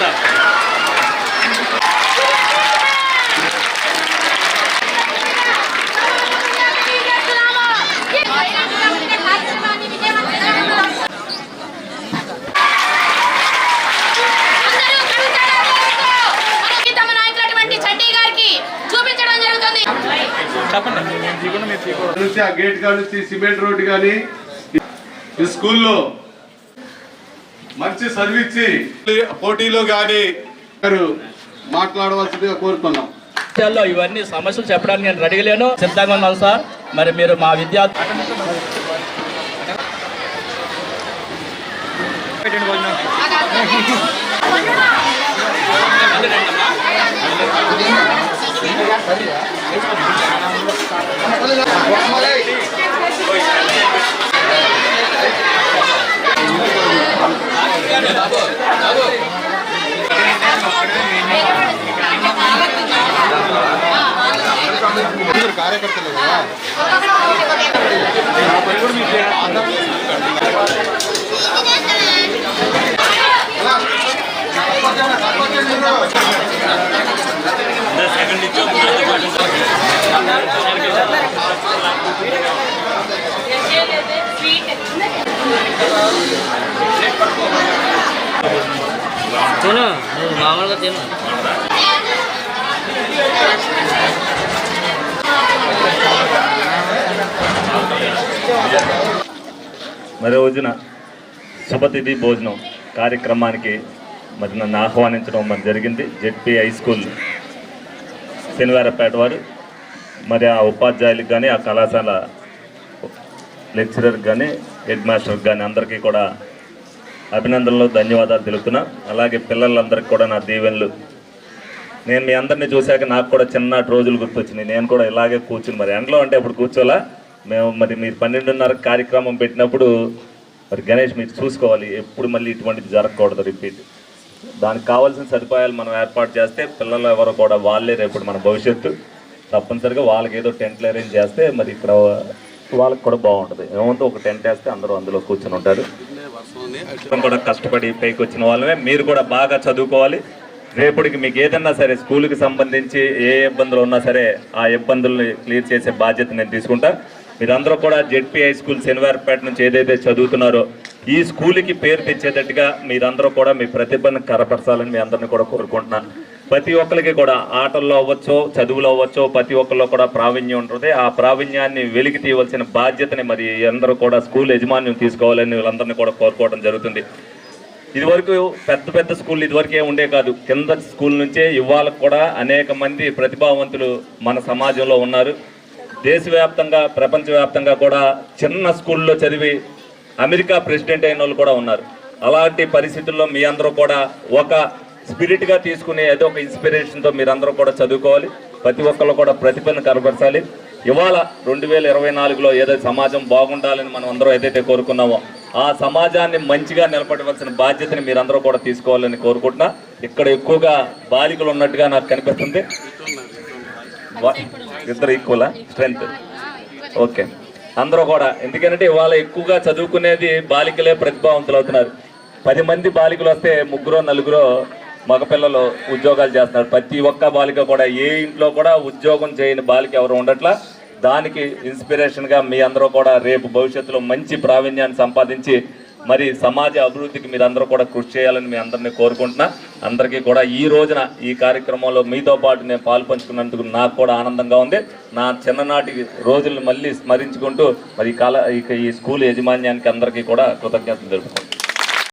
Stop. నుంచి ఆ gate కాడ నుంచి సిమెంట్ రోడ్ కానీ ఈ స్కూల్లో మంచి సర్వీస్ పోటీలో కానీ మాట్లాడవలసిందిగా కోరుతున్నాం. విషయాల్లో ఇవన్నీ సమస్యలు చెప్పడానికి నేను రెడీగా లేను. సిద్ధంగా ఉన్నాను సార్. మరి మీరు మా విద్యార్థి తిను నువ్వు మామూలుగా తిను మరి రోజున శుభతిథి భోజనం కార్యక్రమానికి మరి నన్ను ఆహ్వానించడం మరి జరిగింది. జెడ్పీ హై స్కూల్ శనివారపేట వారు. మరి ఆ ఉపాధ్యాయులకు కానీ ఆ కళాశాల లెక్చరర్కి కానీ హెడ్ మాస్టర్కి కానీ అందరికీ కూడా అభినందనలు ధన్యవాదాలు తెలుపుతున్నా. అలాగే పిల్లలందరికీ కూడా నా దీవెనలు నేను మీ అందరిని చూశాక నాకు కూడా చిన్నటి రోజులు గుర్తొచ్చినాయి. నేను కూడా ఇలాగే కూర్చుని మరి ఎండలో అంటే అప్పుడు కూర్చోలా. మేము మరి మీరు పన్నెండున్నర కార్యక్రమం పెట్టినప్పుడు మరి గణేష్ మీరు చూసుకోవాలి. ఎప్పుడు మళ్ళీ ఇటువంటిది జరగకూడదు రిపీట్. దానికి కావాల్సిన సదుపాయాలు మనం ఏర్పాటు చేస్తే పిల్లలు ఎవరు కూడా వాళ్ళే రేపు మన భవిష్యత్తు. తప్పనిసరిగా వాళ్ళకి ఏదో టెంట్లు అరేంజ్ చేస్తే మరి ఇక్కడ వాళ్ళకి కూడా బాగుంటుంది. ఏమంటే ఒక టెంట్ వేస్తే అందరూ అందులో కూర్చొని ఉంటారు. కూడా కష్టపడి పైకి వచ్చిన వాళ్ళమే. మీరు కూడా బాగా చదువుకోవాలి. రేపటికి మీకు ఏదన్నా సరే స్కూల్కి సంబంధించి ఏ ఇబ్బందులు ఉన్నా సరే ఆ ఇబ్బందుల్ని క్లియర్ చేసే బాధ్యత నేను తీసుకుంటా. మీరందరూ కూడా జెడ్పీ హై స్కూల్ శనివారపేట నుంచి ఏదైతే చదువుతున్నారో ఈ స్కూల్కి పేరు తెచ్చేటట్టుగా మీరందరూ కూడా మీ ప్రతిభను కరపరచాలని మీ అందరిని కూడా కోరుకుంటున్నాను. ప్రతి ఒక్కరికి కూడా ఆటల్లో అవ్వచ్చో చదువులో అవ్వచ్చో ప్రతి ఒక్కరిలో కూడా ప్రావీణ్యం ఉంటుంది. ఆ ప్రావీణ్యాన్ని వెలికి తీయవలసిన బాధ్యతని మరి అందరూ కూడా స్కూల్ యజమాన్యం తీసుకోవాలని వీళ్ళందరినీ కూడా కోరుకోవడం జరుగుతుంది. ఇదివరకు పెద్ద పెద్ద స్కూల్ ఇదివరకే ఉండే కాదు. కింద స్కూల్ నుంచే ఇవాళ కూడా అనేక మంది ప్రతిభావంతులు మన సమాజంలో ఉన్నారు. దేశవ్యాప్తంగా ప్రపంచవ్యాప్తంగా కూడా చిన్న స్కూల్లో చదివి అమెరికా ప్రెసిడెంట్ అయిన వాళ్ళు కూడా ఉన్నారు. అలాంటి పరిస్థితుల్లో మీ అందరూ కూడా ఒక స్పిరిట్గా తీసుకునే ఏదో ఒక ఇన్స్పిరేషన్తో మీరందరూ కూడా చదువుకోవాలి. ప్రతి ఒక్కళ్ళు కూడా ప్రతిభను కనబరచాలి ఇవాళ రెండు వేల ఇరవై నాలుగులో ఏదైతే సమాజం బాగుండాలని మనం అందరూ ఏదైతే కోరుకున్నామో ఆ సమాజాన్ని మంచిగా నిలబడవలసిన బాధ్యతని మీరందరూ కూడా తీసుకోవాలని కోరుకుంటున్నా. ఇక్కడ ఎక్కువగా బాలికలు ఉన్నట్టుగా నాకు కనిపిస్తుంది. ఇద్దరు ఈక్వల్ స్ట్రెంత్ ఓకే అందరూ కూడా ఎందుకంటే ఇవాళ ఎక్కువగా చదువుకునేది బాలికలే ప్రతిభావంతులు అవుతున్నారు. పది మంది బాలికలు వస్తే ముగ్గురో నలుగురో మగపిల్లలు ఉద్యోగాలు చేస్తున్నారు. ప్రతి ఒక్క బాలిక కూడా ఏ ఇంట్లో కూడా ఉద్యోగం చేయని బాలిక ఎవరు ఉండట్లా? దానికి ఇన్స్పిరేషన్గా మీ అందరూ కూడా రేపు భవిష్యత్తులో మంచి ప్రావీణ్యాన్ని సంపాదించి మరి సమాజ అభివృద్ధికి మీరు అందరూ కూడా కృషి చేయాలని మీ అందరినీ కోరుకుంటున్నా. అందరికీ కూడా ఈ రోజున ఈ కార్యక్రమంలో మీతో పాటు నేను పాల్పంచుకున్నందుకు నాకు కూడా ఆనందంగా ఉంది. నా చిన్ననాటి రోజులను మళ్ళీ స్మరించుకుంటూ మరి కాల ఇక ఈ స్కూల్ యాజమాన్యానికి అందరికీ కూడా కృతజ్ఞతలు తెలుపుకుంటున్నాను